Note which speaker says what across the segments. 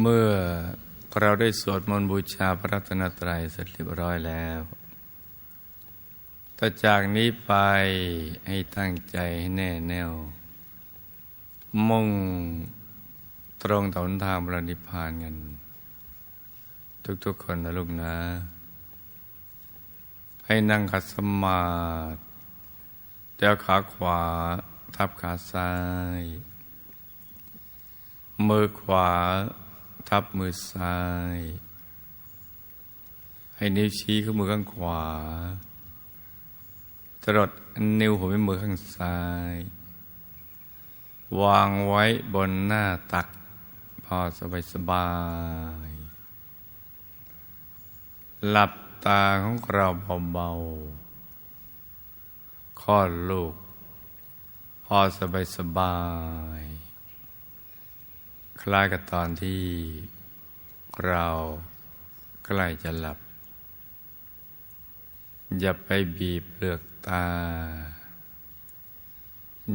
Speaker 1: เมื่อเราได้สวดมนต์บูชาพระรัตนตรัยเสร็จเรียบร้อยแล้วต่อจากนี้ไปให้ตั้งใจให้แน่แน่ว มุ่งตรงต่อหนทางพระนิพพานกัน ทุกๆคนนะลูกนะ ให้นั่งขัดสมาธิเดียวขาขวาทับขาซ้าย มือขวา ทับมือซ้าย ให้นิ้วชี้เข้ามือข้างขวาตลอดนิ้วหัวแม่มือข้างซ้าย วางไว้บนหน้าตัก พอสบายสบาย หลับตาของเราเบาๆคลอดลูก พอสบายสบาย คล้ายกับตอนที่เราใกล้จะหลับ อย่าไปบีบเปลือกตา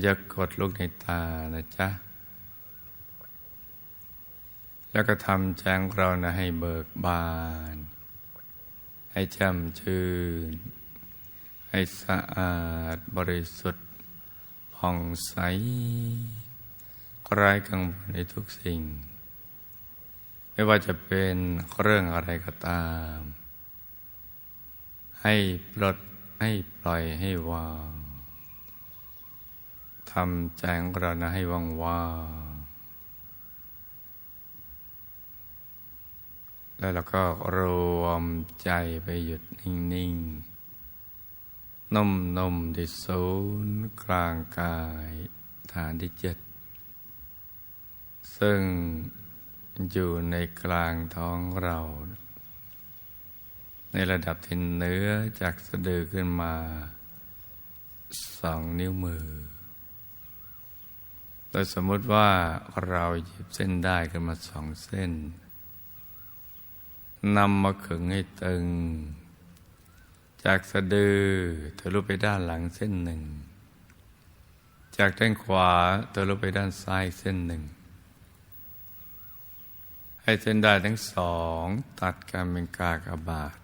Speaker 1: อย่ากดลูกในตานะจ๊ะ แล้วก็ทำแจงเรานะให้เบิกบาน ให้ช่ำชื่น ให้สะอาดบริสุทธิ์ผ่องใส ไร้กังวลในทุกสิ่ง ไม่ว่าจะเป็นเรื่องอะไรก็ตาม ให้ปลดให้ปล่อยให้วางทำใจของเรานะให้ว่างว่างแล้วเราก็รวมใจไปหยุดนิ่งๆนุ่มๆที่ศูนย์กลางกายฐานที่เจ็ด ซึ่งอยู่ในกลางท้องเรา ในระดับที่เนื้อจากสะดือขึ้นมาสองนิ้วมือ โดยสมมติว่าเราหยิบเส้นได้ขึ้นมาสองเส้นนำมาขึงให้ตึง จากสะดือทะลุไปด้านหลังเส้นหนึ่ง จากด้านขวาทะลุไปด้านซ้ายเส้นหนึ่ง ให้เส้นได้ทั้งสองตัดกันเป็นกากบาท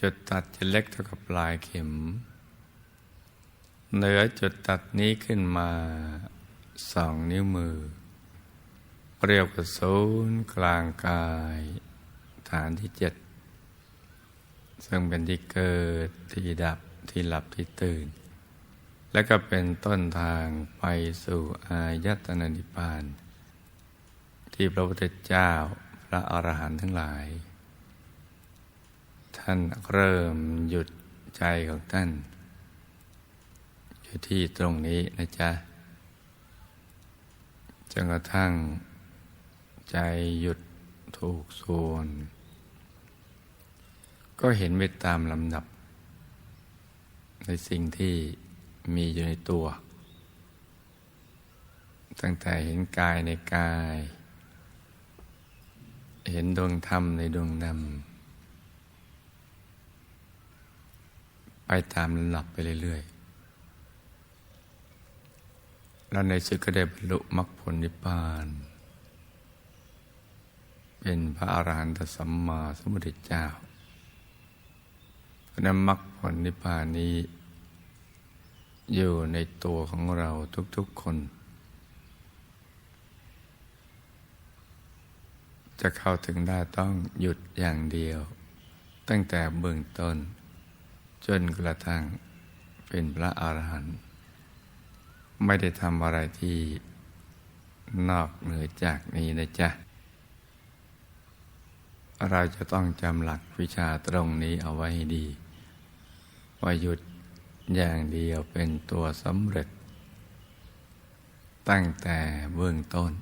Speaker 1: จุดตัดจะเล็กเท่ากับปลายเข็ม เหนือจุดตัดนี้ขึ้นมาสองนิ้วมือ เรียกว่าศูนย์กลางกาย ฐานที่เจ็ด ซึ่งเป็นที่เกิดที่ดับที่หลับที่ตื่น และก็เป็นต้นทางไปสู่อายตนะนิพพาน ที่พระพุทธเจ้าพระอรหันต์ทั้งหลาย ท่านเริ่มหยุดใจของท่าน อยู่ที่ตรงนี้นะจ๊ะจนกระทั่งใจหยุดถูกส่วน ก็เห็นไปตามลำดับ ในสิ่งที่มีอยู่ในตัว ตั้งแต่เห็นกายในกาย เห็นดวงธรรมในดวงนำไปตามหลับไปเรื่อยๆ แล้วในสุดก็ได้บรรลุมรรคผลนิพพาน เป็นพระอรหันตสัมมาสัมพุทธเจ้าพระนั้นมรรคผลนิพพานนี้ อยู่ในตัวของเราทุกๆคน จะเข้าถึงได้ต้องหยุดอย่างเดียว ตั้งแต่เบื้องต้น จนกระทั่งเป็นพระอรหันต์ไม่ได้ทำอะไรที่นอกเหนือจากนี้นะจ๊ะ เราจะต้องจำหลักวิชาตรงนี้เอาไว้ให้ดีว่าหยุดอย่างเดียวเป็นตัวสำเร็จ ตั้งแต่เบื้องต้น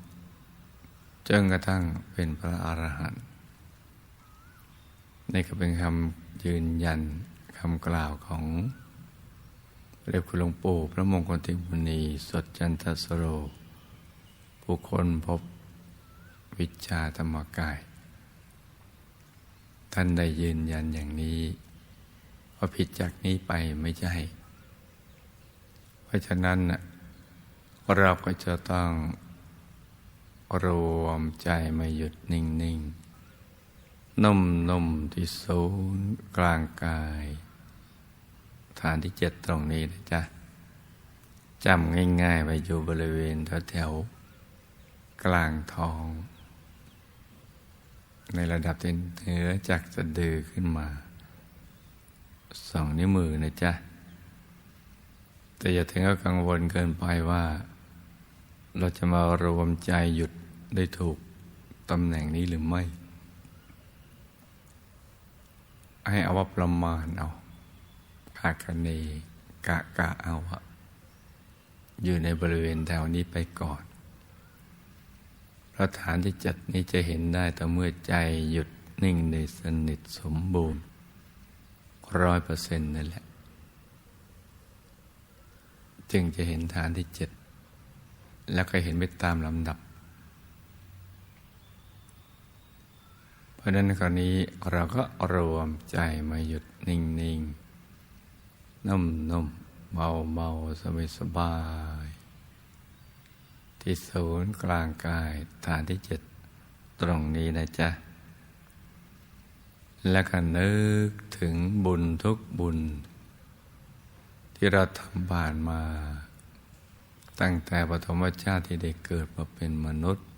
Speaker 1: จนกระทั่งเป็นพระอรหันต์นี่ก็เป็นคำยืนยันคำกล่าวของเรียกคุณหลวงปู่พระมงคลเทมุนีสดจันทสโร ผู้คนพบวิชาธรรมกาย ท่านได้ยืนยันอย่างนี้ว่าผิดจากนี้ไปไม่ใช่ เพราะฉะนั้นเราก็จะต้อง รวมใจมาหยุดนิ่งๆนุ่มนุ่มที่ศูนย์กลางกาย ฐานที่เจ็ดตรงนี้นะจ๊ะจำง่ายๆไปอยู่บริเวณแถวๆกลางท้อง ในระดับที่เหนือจากสะดือขึ้นมาสองนิ้วมือนะจ๊ะ แต่อย่าถึงกับกังวลเกินไปว่า เราจะมารวมใจหยุด ได้ถูกตำแหน่งนี้หรือไม่ ให้เอาว่าประมาณเอาคาคเนกะกะเอาอะอยู่ในบริเวณแถวนี้ไปก่อนเพราะฐานที่จัดนี้จะเห็นได้แต่เมื่อใจหยุดนิ่งในสนิทสมบูรณ์ร้อยเปอร์เซ็นต์นั่นแหละ จึงจะเห็นฐานที่เจ็ด แล้วก็เห็นไปตามลำดับ เพราะนั้นคราวนี้เราก็รวมใจมาหยุดนิ่งๆนุ่มๆเบาๆสบายๆที่ศูนย์กลางกายฐานที่เจ็ดตรงนี้นะจ๊ะ และก็นึกถึงบุญทุกบุญ ที่เราทำผ่านมา ตั้งแต่ปฐมชาติที่ได้เกิดมาเป็นมนุษย์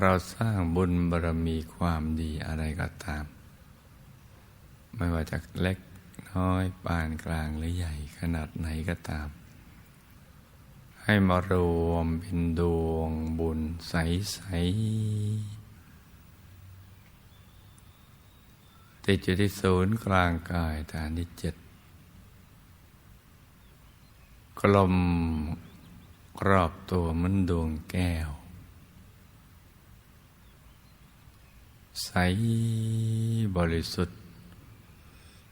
Speaker 1: เราสร้างบุญบารมีความดีอะไรก็ตาม ไม่ว่าจะเล็กน้อยปานกลางหรือใหญ่ขนาดไหนก็ตาม ให้มารวมเป็นดวงบุญใส ๆ ติดอยู่ที่ศูนย์กลางกายฐานที่เจ็ดกลมรอบตัวมันดวงแก้ว ใสบริสุทธิ์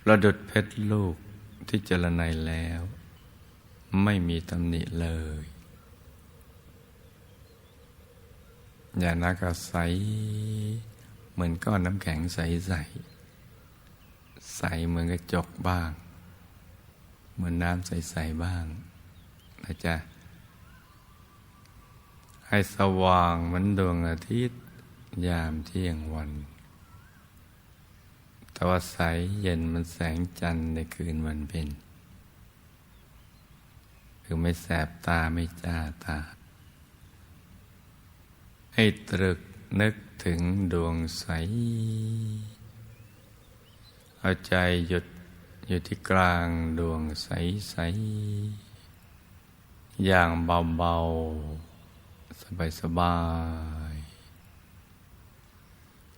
Speaker 1: ระดุดเพชรลูกที่เจรไนแล้ว ไม่มีตำหนิเลยอย่านักใสเหมือนก้อนน้ำแข็งใสใสใสเหมือนกระจกบ้าง เหมือนน้ำใสๆบ้างนะจ๊ะให้สว่างเหมือนดวงอาทิตย์ ยามเที่ยงวัน แต่ว่าใสเย็นมันแสงจันทร์ในคืนวันเป็น คือไม่แสบตาไม่จ้าตา ให้ตรึกนึกถึงดวงใส เอาใจหยุดอยู่ที่กลางดวงใสๆอย่างเบา ๆ สบายๆ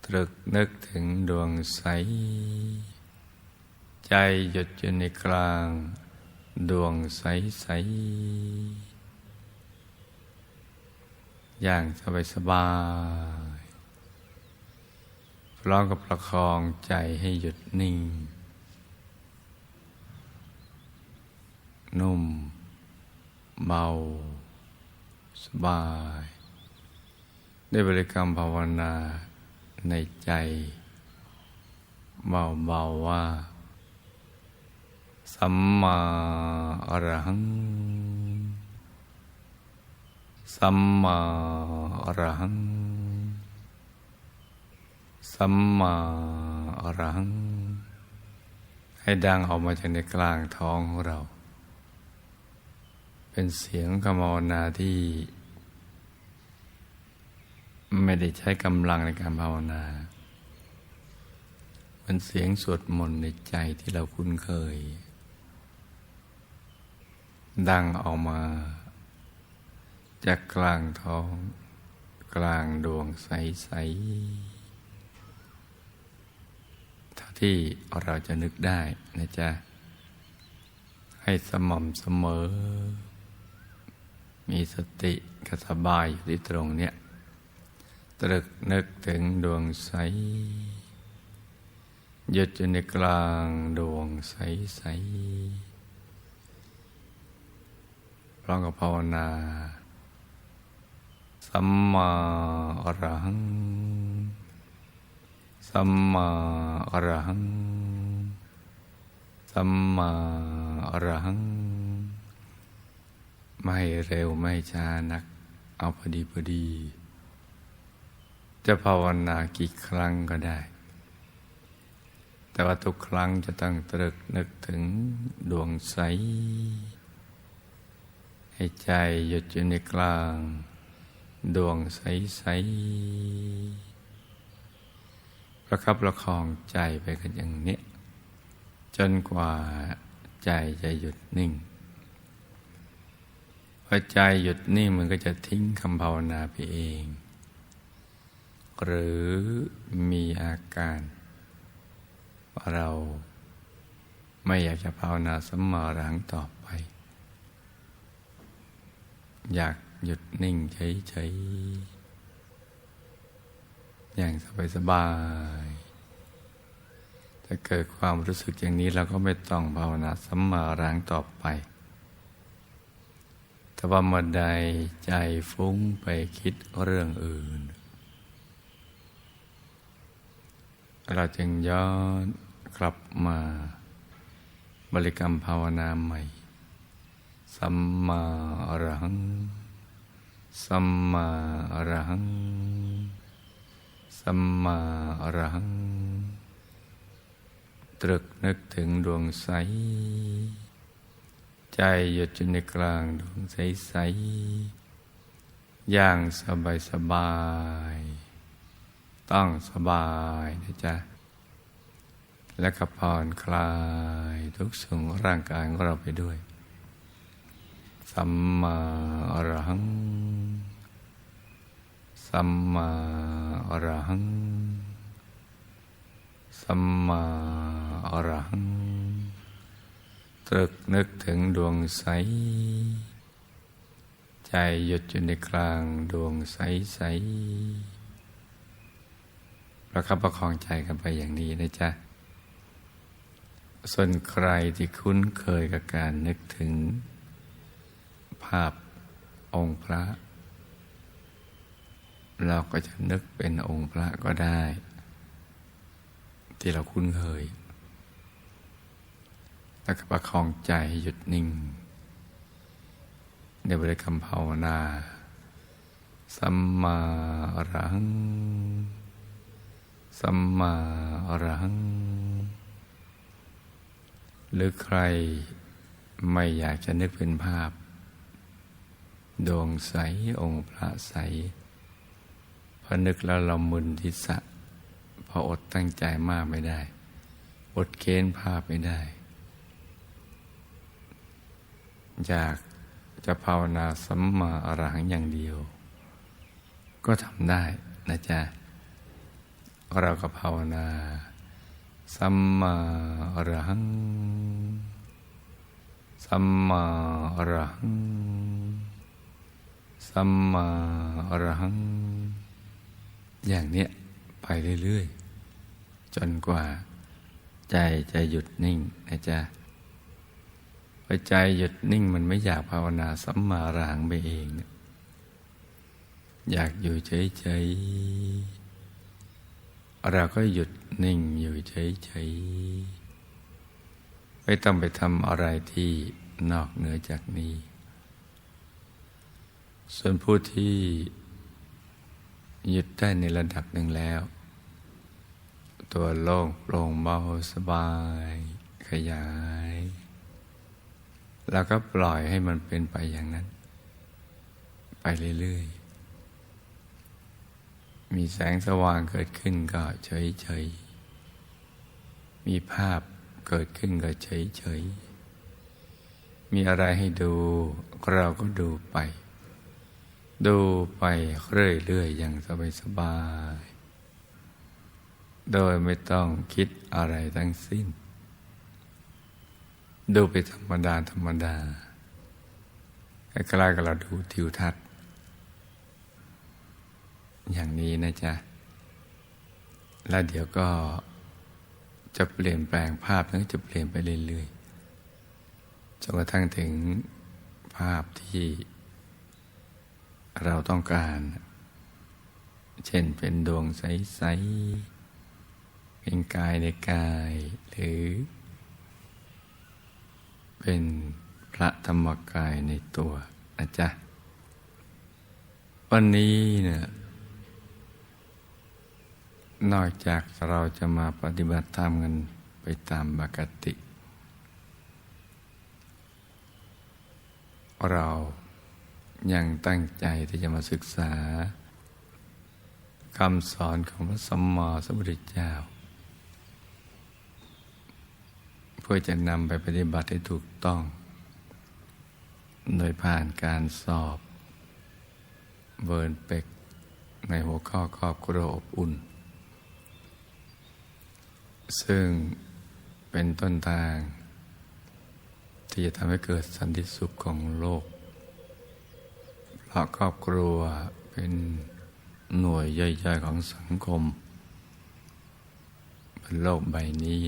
Speaker 1: ตรึกนึกถึงดวงใส ใจหยุดอยู่ในกลาง ดวงใสๆอย่างสบายๆพร้อมกับประคองใจให้หยุดนิ่ง นุ่ม เบา สบาย ได้บริกรรมภาวนา ในใจ เบาๆว่า สัมมาอรหัง สัมมาอรหัง สัมมาอรหัง ให้ดังออกมาจากในกลางท้องของเรา เป็นเสียงคำภาวนาที่ ไม่ได้ใช้กำลังในการภาวนาเป็นเสียงสวดมนต์ในใจที่เราคุ้นเคย ดังออกมา จากกลางท้อง กลางดวงใสๆเท่าที่เราจะนึกได้นะจ๊ะ ให้สม่ำเสมอ มีสติกสบายอยู่ที่ตรงเนี้ย ตรึกนึกถึงดวงใสหยุดอยู่ในกลางดวงใสๆพร้อมกับภาวนา สัมมาอรหัง สัมมาอรหัง สัมมาอรหัง ไม่เร็วไม่ช้านัก เอาพอดีพอดี จะภาวนากี่ครั้งก็ได้ แต่ว่าทุกครั้งจะต้องตรึกนึกถึงดวงใส ให้ใจหยุดอยู่ในกลาง ดวงใสใสประคับประคองใจไปกันอย่างนี้ จนกว่าใจจะหยุดนิ่งพอใจหยุดนิ่งมันก็จะทิ้งคำภาวนาไปเอง หรือมีอาการาเราไม่อยากจะภาวนาสมอรังต่อไป อยากหยุดนิ่งเฉยๆอย่างสบายๆถ้าเกิดความรู้สึกอย่างนี้เราก็ไม่ต้องภาวนาสมมารังต่อไป แต่ว่าเมื่อใดใจฟุ้งไปคิดเรื่องอื่น เราจึงย้อนกลับมาบริกรรมภาวนาใหม่ สัมมาอรหัง สัมมาอรหัง สัมมาอรหัง ตรึกนึกถึงดวงใส ใจหยุดอยู่ในกลางดวงใสๆอย่างสบายสบาย ต้องสบายนะจ๊ะ และขับผ่อนคลายทุกส่วนร่างกายของเราไปด้วย สัมมาอรหัง สัมมาอรหัง สัมมาอรหัง ตรึกนึกถึงดวงใส ใจหยุดอยู่ในกลางดวงใสใส ประคับประคองใจกันไปอย่างนี้นะจ๊ะ ส่วนใครที่คุ้นเคยกับการนึกถึง ภาพองค์พระ เราก็จะนึกเป็นองค์พระก็ได้ ที่เราคุ้นเคย แล้วก็ประคองใจหยุดนิ่ง ในบริกรรมภาวนา สัมมาอรหัง สัมมาอรหัง หรือใครไม่อยากจะนึกเป็นภาพ ดวงใส องค์พระใส พอนึกแล้วเรามึนทิศะพออดตั้งใจมากไม่ได้ อดเกณฑ์ภาพไม่ได้ อยากจะภาวนาสัมมาอรหังอย่างเดียว ก็ทำได้นะจ๊ะ เราก็ภาวนา สัมมาอรหัง สัมมาอรหัง สัมมาอรหัง อย่างเนี้ยไปเรื่อยๆ จนกว่า ใจจะหยุดนิ่งนะจ๊ะพอใจหยุดนิ่งมันไม่อยากภาวนาสัมมารังไปเอง อยากอยู่เฉยๆ เราก็หยุดนิ่งอยู่เฉยๆไม่ต้องไปทำอะไรที่นอกเหนือจากนี้ ส่วนผู้ที่หยุดได้ในระดับหนึ่งแล้ว ตัวโล่งโปร่งเบาสบาย ขยาย แล้วก็ปล่อยให้มันเป็นไปอย่างนั้น ไปเรื่อยๆ มีแสงสว่างเกิดขึ้นก็เฉยๆมีภาพเกิดขึ้นก็เฉยๆมีอะไรให้ดูเราก็ดูไป ดูไปเรื่อยๆอย่างสบายๆโดยไม่ต้องคิดอะไรทั้งสิ้น ดูไปธรรมดาธรรมดาใกล้ๆกับเราดูทิวทัศน์ อย่างนี้นะจ๊ะ แล้วเดี๋ยวก็จะเปลี่ยนแปลงภาพนั้นจะเปลี่ยนไปเรื่อยๆจนกระทั่งถึงภาพที่เราต้องการ เช่นเป็นดวงใส ๆ เป็นกายในกาย หรือ เป็นพระธรรมกายในตัวนะจ๊ะ วันนี้เนี่ย นอกจากเราจะมาปฏิบัติธรรมกันไปตามปกติ เรายังตั้งใจที่จะมาศึกษาคำสอนของพระสัมมาสัมพุทธเจ้า เพื่อจะนำไปปฏิบัติให้ถูกต้อง โดยผ่านการสอบเบิร์นเป็กในหัวข้อครอบครัวอบอุ่น ซึ่งเป็นต้นทาง ที่จะทำให้เกิดสันติสุขของโลก เพราะครอบครัวเป็นหน่วยย่อยๆของสังคมบนโลกใบนี้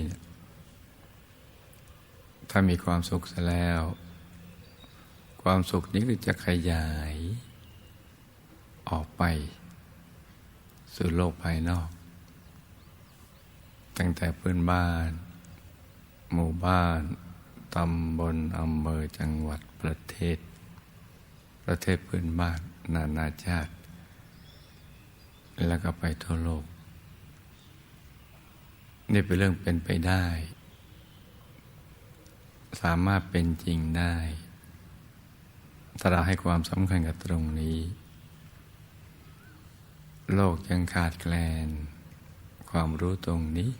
Speaker 1: ถ้ามีความสุขแล้ว ความสุขนี้ก็จะขยาย ออกไป สู่โลกภายนอก ตั้งแต่พื่อนบ้าน หมู่บ้าน ตำบลอำเภอจังหวัดประเทศ ประเทศพื่อนบ้าน นานาชาติ แล้วก็ไปทั่วโลก นี่เป็นเรื่องเป็นไปได้ สามารถเป็นจริงได้ถ้าเราให้ความสำคัญกับตรงนี้ โลกยังขาดแคลนความรู้ตรงนี้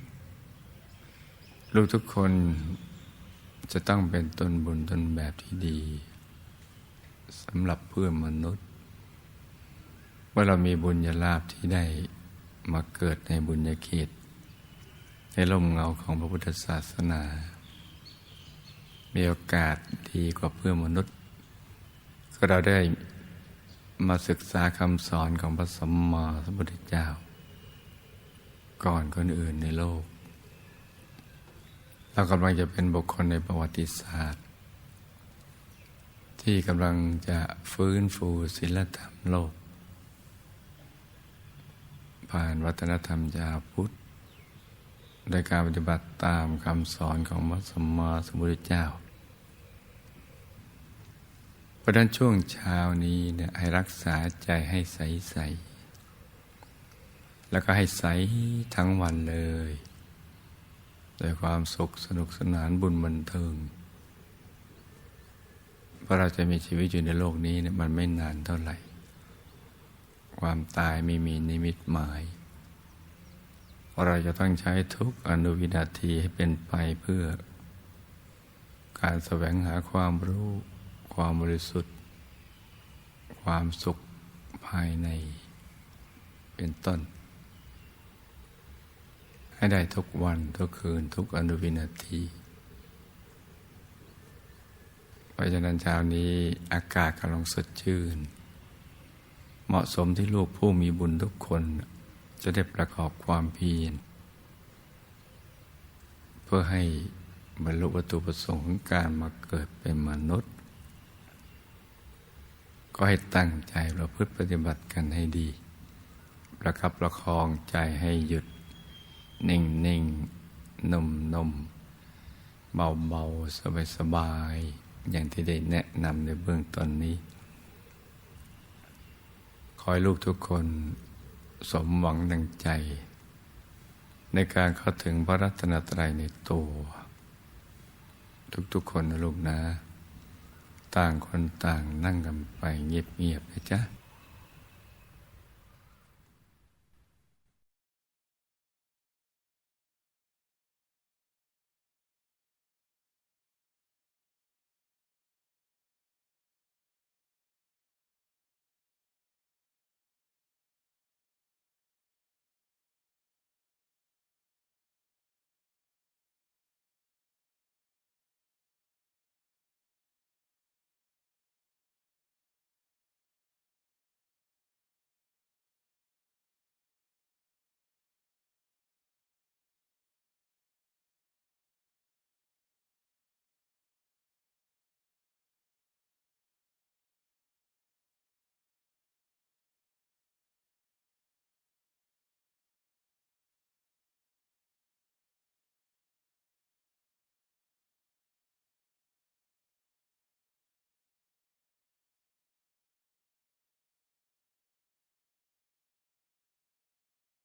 Speaker 1: ลูกทุกคนจะต้องเป็นต้นบุญต้นแบบที่ดีสำหรับเพื่อนมนุษย์ ว่าเรามีบุญญาลาภที่ได้มาเกิดในบุญญาเขตในร่มเงาของพระพุทธศาสนา มีโอกาสดีกว่าเพื่อนมนุษย์ ก็เราได้มาศึกษาคำสอนของพระสัมมาสัมพุทธเจ้า ก่อนคนอื่นในโลก เรากำลังจะเป็นบุคคลในประวัติศาสตร์ ที่กำลังจะฟื้นฟูศิลธรรมโลก ผ่านวัฒนธรรมชาวพุทธโดยการปฏิบัติตามคำสอนของพระสัมมาสัมพุทธเจ้า เพราะฉะนั้นช่วงเช้านี้เนี่ยให้รักษาใจให้ใสใสแล้วก็ให้ใสทั้งวันเลย โดยความสุขสนุกสนานบุญบันเทิงเพราะเราจะมีชีวิตอยู่ในโลกนี้เนี่ยมันไม่นานเท่าไหร่ ความตายไม่มีนิมิตหมาย เราจะต้องใช้ทุกอนุวินาทีให้เป็นไปเพื่อ การแสวงหาความรู้ ความบริสุทธิ์ ความสุขภายในเป็นต้น ให้ได้ทุกวัน ทุกคืน ทุกอนุวินาที เพราะฉะนั้นเช้านี้อากาศกำลังสดชื่น เหมาะสมที่ลูกผู้มีบุญทุกคนจะได้ประกอบความเพียรเพื่อให้บรรลุวัตถุประสงค์ของการมาเกิดเป็นมนุษย์ ก็ให้ตั้งใจประพฤติปฏิบัติกันให้ดี ประคับประคองใจให้หยุด นิ่งนิ่งนุ่มนุ่มเบาเบาสบายสบาย อย่างที่ได้แนะนำในเบื้องต้นนี้ ขอให้ลูกทุกคนสมหวังดังใจ ในการเข้าถึงพระรัตนตรัยในตัว ทุกๆคนนะลูกนะ ต่างคนต่างนั่งกันไปเงียบๆนะจ๊ะ